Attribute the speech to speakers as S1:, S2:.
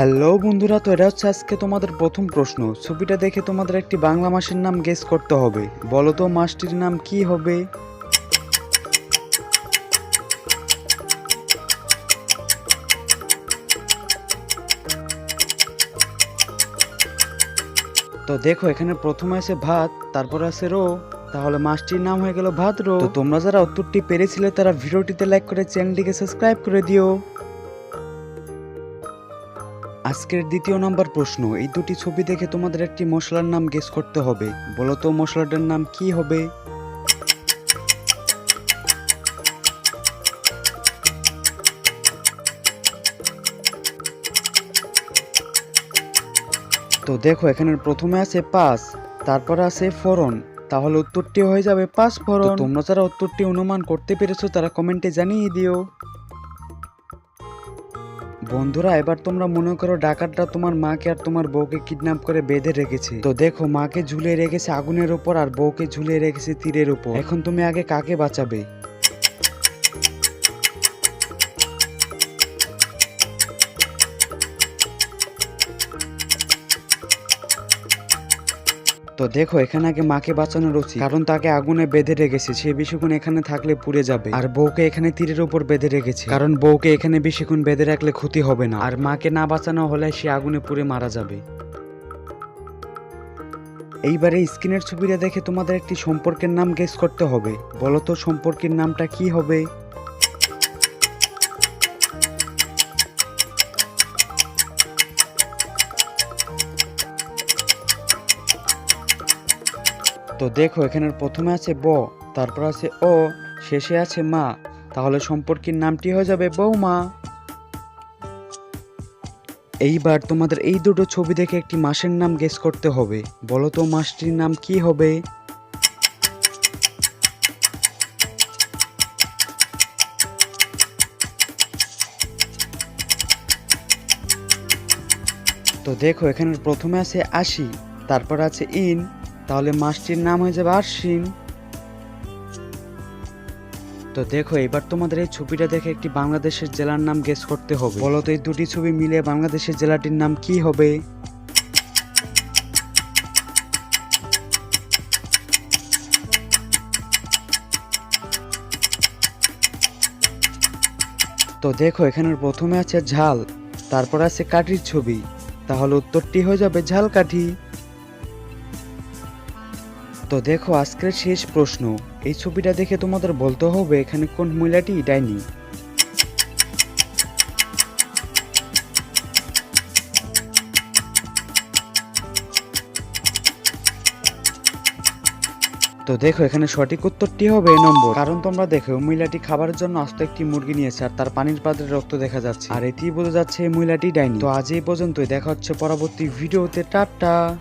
S1: Hello বন্ধুরা, তো এটা হচ্ছে আজকে তোমাদের প্রথম প্রশ্ন। ছবিটা দেখে তোমাদের একটি বাংলা মাসের নাম গেস করতে হবে। বলো তো মাসটির নাম কি হবে? তো দেখো, এখানে প্রথমে আছে ভাত, তারপর আছে রো। তাহলে মাসটির নাম হয়ে গেল ভাত রো। তোমরা যারা উত্তরটি পেরেছিলে, তারা ভিডিওটিতে লাইক করে চ্যানেলটিকে সাবস্ক্রাইব করে দিও। আজকের দ্বিতীয় নাম্বার প্রশ্ন, এই দুটি ছবি দেখে তোমাদের একটি মশলার নাম গেস করতে হবে। বলো তো মশলাটার নাম কি হবে? তো দেখো এখানে প্রথমে আছে পাঁচ, তারপরে আছে ফোড়ন। তাহলে উত্তরটি হয়ে যাবে পাঁচ ফোড়ন। তো তোমরা যারা উত্তরটি অনুমান করতে পেরেছ, তারা কমেন্টে জানিয়ে দিও। বন্ধুরা, এবার তোমরা মনে করো ডাকাতটা তোমার মাকে আর তোমার বউকে কিডন্যাপ করে বেঁধে রেখেছে। তো দেখো, মাকে ঝুলিয়ে রেখেছে আগুনের উপর আর বউকে ঝুলিয়ে রেখেছে তীরের উপর। এখন তুমি আগে কাকে বাঁচাবে? তো দেখো, এখানে আগে মাকে বাঁচানোর উচিত। কারণ তাকে আগুনে বেঁধে রেখেছে। সে বেশিক্ষণ এখানে থাকলে পুড়ে যাবে। আর বউকে এখানে তীরের উপর বেঁধে রেখেছে। কারণ বউকে এখানে বেশিক্ষণ বেঁধে রাখলে ক্ষতি হবে না। আর মাকে না বাঁচানো হলে সে আগুনে পুড়ে মারা যাবে। এইবারে স্ক্রিনের ছবিটা দেখে তোমাদের একটি সম্পর্কের নাম গেস করতে হবে। বলো তো, সম্পর্কের নামটা কি হবে? তো দেখো, এখানের প্রথমে আছে ব, তারপর আছে ও শেষে আছে মা। তাহলে সম্পর্কের নামটি হয়ে যাবে বৌমা। এইবার তোমাদের এই দুটো ছবি দেখে একটি মাসের নাম গেস করতে হবে। বলো তো, মাসটির নাম কি হবে? তো দেখো এখানে প্রথমে আছে আশি, তারপর আছে ইন। তাহলে মাসটির নাম হয়ে যাবে আশ্বিন তো দেখো, এবার তোমাদের এই ছবিটা দেখে একটি বাংলাদেশের জেলার নাম গেস করতে হবে। বলো তো এই দুটি ছবি মিলে বাংলাদেশের জেলাটির নাম কি হবে? তো দেখো এখানে প্রথমে আছে ঝাল, তারপর আছে কাঠির ছবি। তাহলে উত্তরটি হয়ে যাবে ঝাল কাঠি তো দেখো আজকের শেষ প্রশ্ন। এই ছবিটা দেখে তোমাদের বলতে হবে এখানে কোন মহিলাটি ডাইনি। তো দেখো এখানে সঠিক উত্তরটি হবে নম্বর। কারণ তোমরা দেখো মহিলাটি খাবারের জন্য আস্ত একটি মুরগি নিয়েছে আর তার পানির পাত্রে রক্ত দেখা যাচ্ছে। আর এটি বোঝা যাচ্ছে এই মহিলাটি ডাইনি। তো আজ এই পর্যন্তই। দেখা হচ্ছে পরবর্তী ভিডিওতে। টাটা!